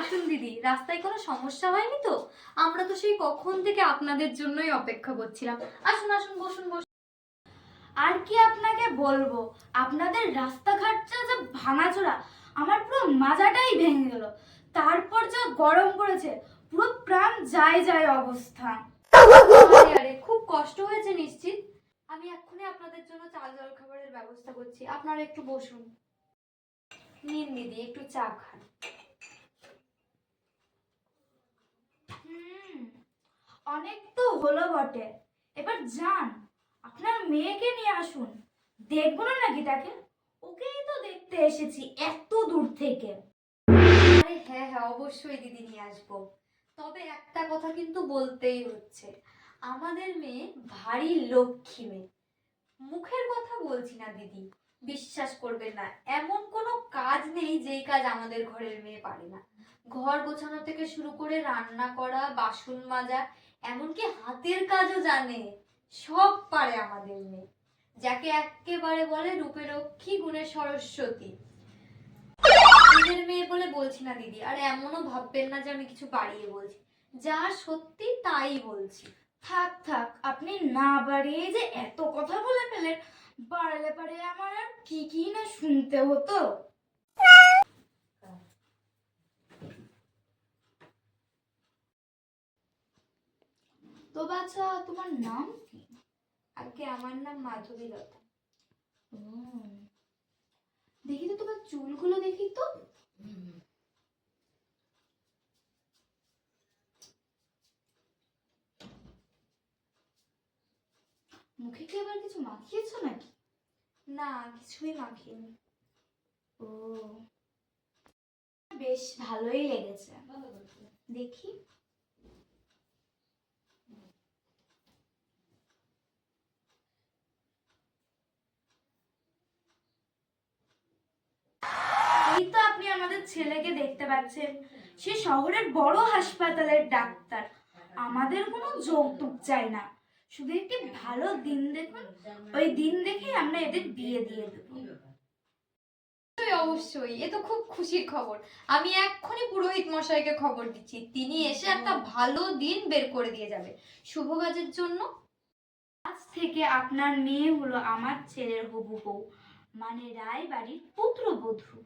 আসুন দিদি, রাস্তায় কোনো সমস্যা হয়নি তো? আমরা তো সেই কখন থেকে আপনাদের জন্যই অপেক্ষা করছিলাম। আসুন আসুন, বসুন বসুন। আর কি আপনাকে বলব? আপনাদের রাস্তাঘাটটা যা ভাঙাচোরা, আমার পুরো মাজাটাই ভেঙে গেল। তারপর যা গরম পড়েছে, পুরো প্রাণ যায় যায় অবস্থা। খুব কষ্ট হয়েছে নিশ্চিত। আমি এক্ষুনি আপনাদের জন্য চাল জল খাবারের ব্যবস্থা করছি। আপনারা একটু বসুন। নিন দিদি, একটু চা খান। অনেক তো হলো বটে। এবার যান, আপনার মেয়েকে নিয়ে আসুন। দেখব না নাকি তাকে? ওকেই তো দেখতে এসেছি এত দূর থেকে। আরে হ্যাঁ হ্যাঁ অবশ্যই দিদি নিয়ে আসব। তবে একটা কথা কিন্তু বলতেই হচ্ছে। আমাদের মেয়ে ভারী লক্ষ্মী মেয়ে। মুখের কথা বলছি না দিদি, বিশ্বাস করবেন না। এমন কোনো কাজ নেই যেই কাজ আমাদের ঘরের মেয়ে পারে না। ঘর গোছানো থেকে শুরু করে রান্না করা, বাসন মাজা এমনকি হাতের কাজও জানে। সব পারে আমাদের মেয়ে। যাকে একেবারে বলে রূপে লক্ষ্মী গুণে সরস্বতী। নিজের মেয়ে বলে বলছি না, দিদি। আর এমনও ভাববেন না যে আমি কিছু বাড়িয়ে বলছি। যা সত্যি তাই বলছি। থাক থাক, আপনি না বাড়িয়ে যে এত কথা বলে ফেলেন, বাড়ালে পারে আমার আর কি কি না শুনতে হতো? তো বাচ্চা তোমার নাম কি? আগে আমার নাম মাধবী লতা দেখি তো তোমার চুলগুলো দেখি তো। মুখে কি আবার কিছু মাখিয়েছো নাকি? না কিছুই মাখিনি। ও। বেশ ভালোই লেগেছে। দেখি এই তো আপনি আমাদের ছেলেকে দেখতে পাচ্ছেন। সে শহরের বড় হাসপাতালের ডাক্তার। আমাদের কোনো যৌতুক চাই না। শুধু একটি ভালো দিন দেখুন। ওই দিন দেখে আমরা এদের বিয়ে দিয়ে দেবো। অবশ্যই অবশ্যই। এ তো খুব খুশির খবর। আমি এক্ষুনি পুরোহিত মশাইকে খবর দিচ্ছি। তিনি এসে একটা ভালো দিন বের করে দিয়ে যাবে। শুভ কাজের জন্য। আজ থেকে আপনার মেয়ে হলো আমার ছেলের হবু বউ মানে রায় বাড়ির পুত্রবধূ।